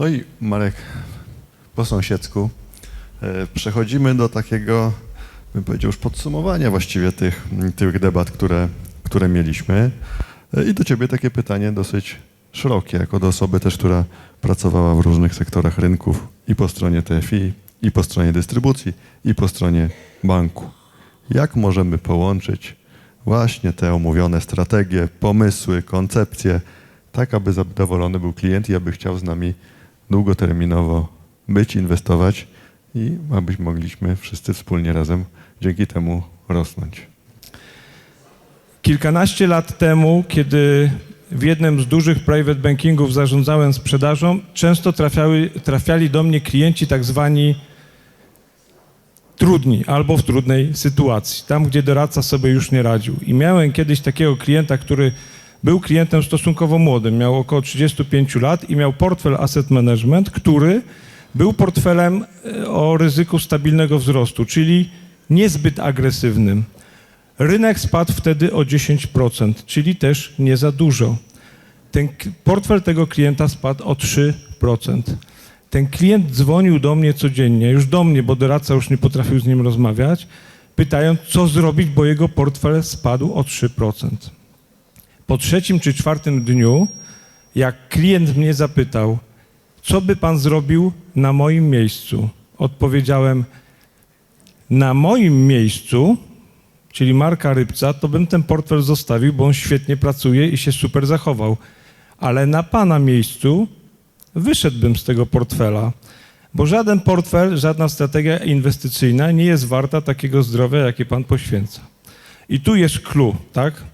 No i Marek, po sąsiedzku e, przechodzimy do takiego, bym powiedział, już podsumowania właściwie tych, tych debat, które, które mieliśmy. E, I do ciebie takie pytanie dosyć szerokie, jako do osoby też, która pracowała w różnych sektorach rynków i po stronie TFI, i po stronie dystrybucji, i po stronie banku. Jak możemy połączyć właśnie te omówione strategie, pomysły, koncepcje, tak aby zadowolony był klient i aby chciał z nami długoterminowo być, inwestować i abyśmy mogliśmy wszyscy wspólnie razem dzięki temu rosnąć. Kilkanaście lat temu, kiedy w jednym z dużych private bankingów zarządzałem sprzedażą, często trafiały, trafiali do mnie klienci tak zwani trudni albo w trudnej sytuacji, tam gdzie doradca sobie już nie radził. I miałem kiedyś takiego klienta, który był klientem stosunkowo młodym, miał około 35 lat i miał portfel asset management, który był portfelem e, o ryzyku stabilnego wzrostu, czyli niezbyt agresywnym. Rynek spadł wtedy o 10%, czyli też nie za dużo. Ten portfel tego klienta spadł o 3%. Ten klient dzwonił do mnie codziennie, już do mnie, bo doradca już nie potrafił z nim rozmawiać, pytając, co zrobić, bo jego portfel spadł o 3%. Po trzecim czy czwartym dniu, jak klient mnie zapytał, co by pan zrobił na moim miejscu, odpowiedziałem, na moim miejscu czyli Marka Rybca, to bym ten portfel zostawił, bo on świetnie pracuje i się super zachował. Ale na pana miejscu wyszedłbym z tego portfela, bo żaden portfel, żadna strategia inwestycyjna nie jest warta takiego zdrowia, jakie pan poświęca. I tu jest clue, tak?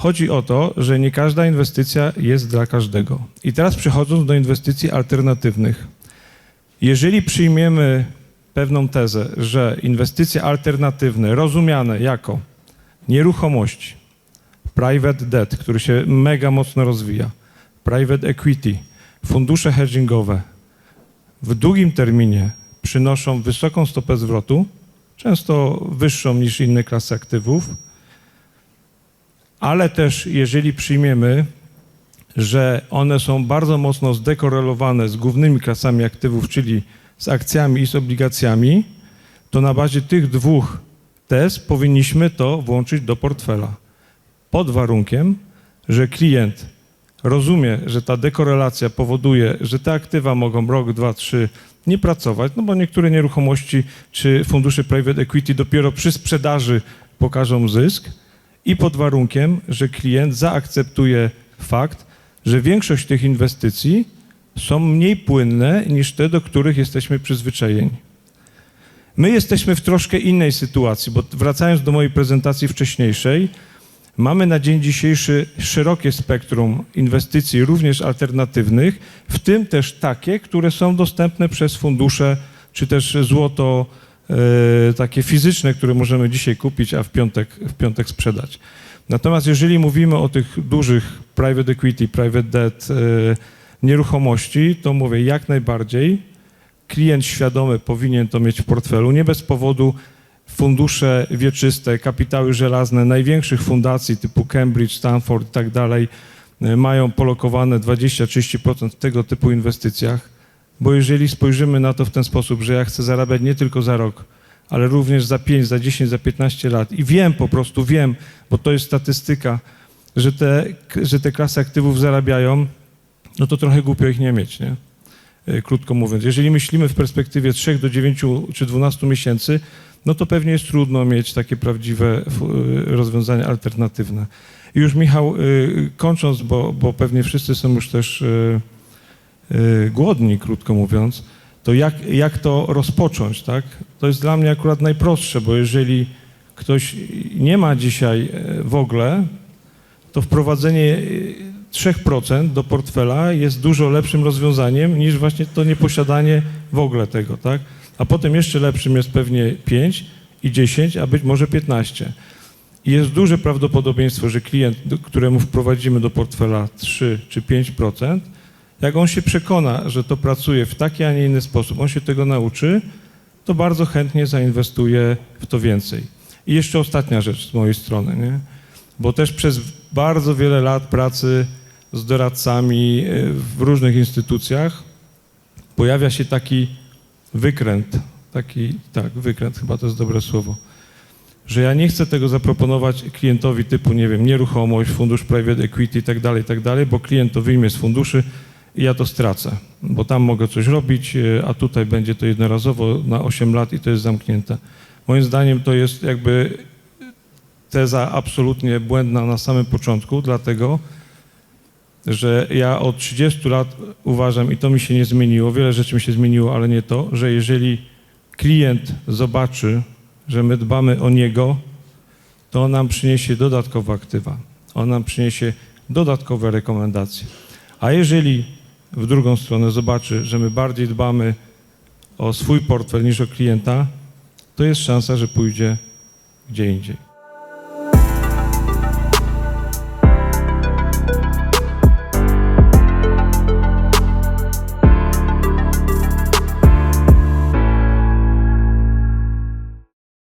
Chodzi o to, że nie każda inwestycja jest dla każdego. I teraz przechodząc do inwestycji alternatywnych. Jeżeli przyjmiemy pewną tezę, że inwestycje alternatywne, rozumiane jako nieruchomości, private debt, który się mega mocno rozwija, private equity, fundusze hedgingowe, w długim terminie przynoszą wysoką stopę zwrotu, często wyższą niż inne klasy aktywów, ale też jeżeli przyjmiemy, że one są bardzo mocno zdekorelowane z głównymi klasami aktywów, czyli z akcjami i z obligacjami, to na bazie tych dwóch tez powinniśmy to włączyć do portfela. Pod warunkiem, że klient rozumie, że ta dekorelacja powoduje, że te aktywa mogą rok, dwa, trzy nie pracować, no bo niektóre nieruchomości czy fundusze private equity dopiero przy sprzedaży pokażą zysk i pod warunkiem, że klient zaakceptuje fakt, że większość tych inwestycji są mniej płynne niż te, do których jesteśmy przyzwyczajeni. My jesteśmy w troszkę innej sytuacji, bo wracając do mojej prezentacji wcześniejszej, mamy na dzień dzisiejszy szerokie spektrum inwestycji, również alternatywnych, w tym też takie, które są dostępne przez fundusze, czy też złoto takie fizyczne, które możemy dzisiaj kupić, a w piątek, w piątek sprzedać. Natomiast jeżeli mówimy o tych dużych private equity, private debt, e, nieruchomości, to mówię jak najbardziej. Klient świadomy powinien to mieć w portfelu. Nie bez powodu fundusze wieczyste, kapitały żelazne największych fundacji typu Cambridge, Stanford i tak dalej e, mają polokowane 20-30% w tego typu inwestycjach, bo jeżeli spojrzymy na to w ten sposób, że ja chcę zarabiać nie tylko za rok, ale również za 5, za 10, za 15 lat i wiem po prostu, wiem, bo to jest statystyka, że te, że te klasy aktywów zarabiają no to trochę głupio ich nie mieć, nie? E, Krótko mówiąc. Jeżeli myślimy w perspektywie 3 do 9 czy 12 miesięcy, no to pewnie jest trudno mieć takie prawdziwe e, rozwiązania alternatywne. I już Michał, e, kończąc, bo, bo pewnie wszyscy są już też głodni, krótko mówiąc, to jak, jak to rozpocząć, tak? To jest dla mnie akurat najprostsze, bo jeżeli ktoś nie ma dzisiaj e, w ogóle, to wprowadzenie e, 3% do portfela jest dużo lepszym rozwiązaniem niż właśnie to nieposiadanie w ogóle tego, tak? A potem jeszcze lepszym jest pewnie 5 i 10, a być może 15. I jest duże prawdopodobieństwo, że klient, któremu wprowadzimy do portfela 3 czy 5%, jak on się przekona, że to pracuje w taki, a nie inny sposób, on się tego nauczy, to bardzo chętnie zainwestuje w to więcej. I jeszcze ostatnia rzecz z mojej strony, nie? bo też przez bardzo wiele lat pracy z doradcami e, w różnych instytucjach pojawia się taki wykręt, taki, tak, wykręt chyba to jest dobre słowo, że ja nie chcę tego zaproponować klientowi typu, nie wiem, nieruchomość, fundusz private equity i tak dalej, tak dalej, bo klient to wyjmie z funduszy i ja to stracę, bo tam mogę coś robić, e, a tutaj będzie to jednorazowo na 8 lat i to jest zamknięte. Moim zdaniem to jest jakby teza absolutnie błędna na samym początku, dlatego że ja od 30 lat uważam, i to mi się nie zmieniło, wiele rzeczy mi się zmieniło, ale nie to, że jeżeli klient zobaczy, że my dbamy o niego, to on nam przyniesie dodatkowe aktywa, on nam przyniesie dodatkowe rekomendacje. A jeżeli w drugą stronę zobaczy, że my bardziej dbamy o swój portfel niż o klienta, to jest szansa, że pójdzie gdzie indziej.